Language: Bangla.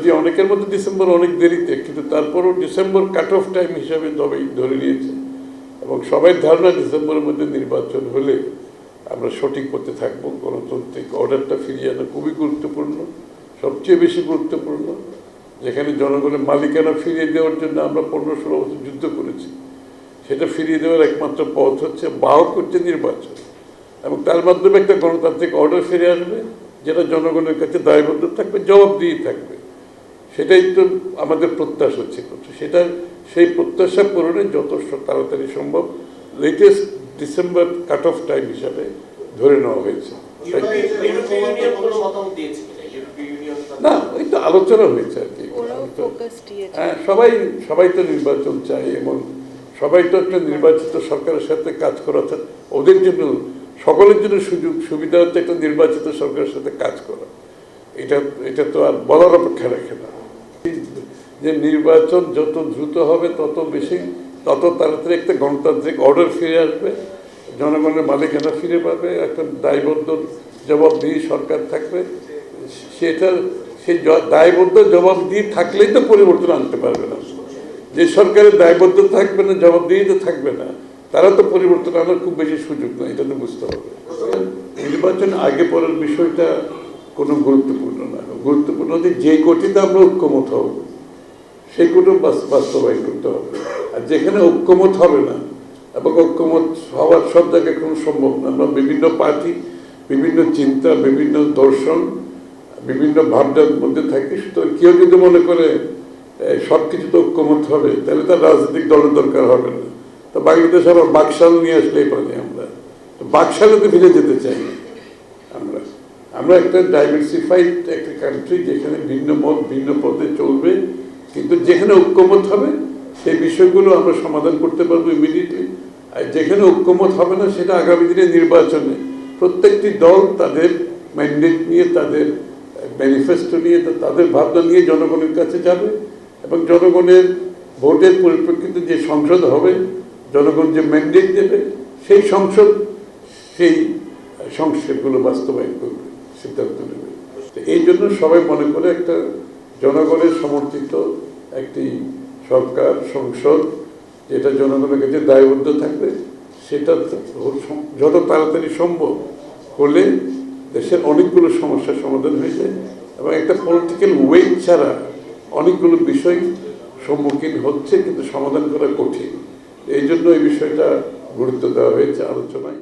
যদি অনেকের মধ্যে ডিসেম্বর অনেক দেরিতে, কিন্তু তারপরও ডিসেম্বর কাট অফ টাইম হিসাবে তবেই ধরে নিয়েছে। এবং সবাই ধারণা ডিসেম্বরের মধ্যে নির্বাচন হলে আমরা সঠিক পথে থাকব। গণতান্ত্রিক অর্ডারটা ফিরিয়ে আনা খুবই গুরুত্বপূর্ণ, সবচেয়ে বেশি গুরুত্বপূর্ণ। যেখানে জনগণের মালিকানা ফিরিয়ে দেওয়ার জন্য আমরা পনেরো ষোলো বছর যুদ্ধ করেছি। সেটা ফিরিয়ে দেওয়ার একমাত্র পথ হচ্ছে বাহক হচ্ছে নির্বাচন। এবং তার মাধ্যমে একটা গণতান্ত্রিক অর্ডার ফিরে আসবে, যেটা জনগণের কাছে দায়বদ্ধ থাকবে, জবাবদিহি থাকবে। সেটাই তো আমাদের প্রত্যাশা ছিল তো সেটা সেই প্রত্যাশা পূরণে যত স- তাড়াতাড়ি সম্ভব। Latest December cut off time হিসাবে ধরে নেওয়া হয়েছে। না ওই তো আলোচনা হয়েছে আর কি। হ্যাঁ সবাই সবাই তো নির্বাচন চায় এবং সবাই তো একটা নির্বাচিত সরকারের সাথে কাজ করা ওদের জন্য সকলের জন্য সুযোগ সুবিধা হচ্ছে একটা নির্বাচিত সরকারের সাথে কাজ করা। এটা এটা তো আর বলার অপেক্ষা রাখে না। যে নির্বাচন যত দ্রুত হবে, তত বেশি, তত তাড়াতাড়ি একটা গণতান্ত্রিক অর্ডার ফিরে আসবে। জনগণের মালিকানা ফিরে পাবে, একটা দায়বদ্ধ জবাবদিহি সরকার থাকবে। সেটা, সেই দায়বদ্ধ জবাবদিহি থাকলেই তো পরিবর্তন আনতে পারবে না। যে সরকারের দায়বদ্ধ থাকবে না জবাবদিহি তো থাকবে না, তারা তো পরিবর্তন আনার খুব বেশি সুযোগ নয় এটা তো বুঝতে হবে। নির্বাচন আগে পরের বিষয়টা কোনো গুরুত্বপূর্ণ না। গুরুত্বপূর্ণ যে কোটিতে আমরা ঐক্যমত হব। সেই কোটি বাস্তবায়ন করতে হবে। আর যেখানে ঐক্যমত হবে না, এবং ঐক্যমত হওয়ার সব জায়গায় কোনো সম্ভব না। আমরা বিভিন্ন পার্টি, বিভিন্ন চিন্তা, বিভিন্ন দর্শন, বিভিন্ন ভাবনার মধ্যে থাকি। সুতরাং কেউ যদি মনে করে সব কিছু তো ঐক্যমত হবে, তাহলে তার রাজনৈতিক দলের দরকার হবে না। তো বাংলাদেশ আবার বাকশাল নিয়ে আসলেই পারি আমরা। তো বাকশালে তো ফিরে যেতে চাই আমরা। আমরা একটা ডাইভার্সিফাইড একটা কান্ট্রি যেখানে ভিন্ন মত, ভিন্ন পথে চলবে। কিন্তু যেখানে ঐক্যমত হবে, সেই বিষয়গুলো আমরা সমাধান করতে পারব ইমিডিয়েটলি আর যেখানে ঐক্যমত হবে না, সেটা আগামী দিনে নির্বাচনে। প্রত্যেকটি দল তাদের ম্যান্ডেট নিয়ে, তাদের ম্যানিফেস্টো নিয়ে তাদের ভাবনা নিয়ে জনগণের কাছে যাবে এবং জনগণের ভোটের পরিপ্রেক্ষিতে যে সংসদ হবে, জনগণ যে ম্যান্ডেট দেবে, সেই সংসদ, সেই সংস্কারগুলো বাস্তবায়ন করবে, সিদ্ধান্ত নেবে। এই জন্য সবাই মনে করে একটা জনগণের সমর্থিত একটি সরকার, সংসদ, যেটা জনগণের কাছে দায়বদ্ধ থাকবে, সেটা যত তাড়াতাড়ি সম্ভব হলে দেশের অনেকগুলো সমস্যার সমাধান হয়ে যায় এবং একটা পলিটিক্যাল ওয়েট ছাড়া অনেকগুলো বিষয় সম্মুখীন হচ্ছে, কিন্তু সমাধান করা কঠিন। এই জন্য এই বিষয়টা গুরুত্ব দেওয়া হয়েছে আলোচনায়।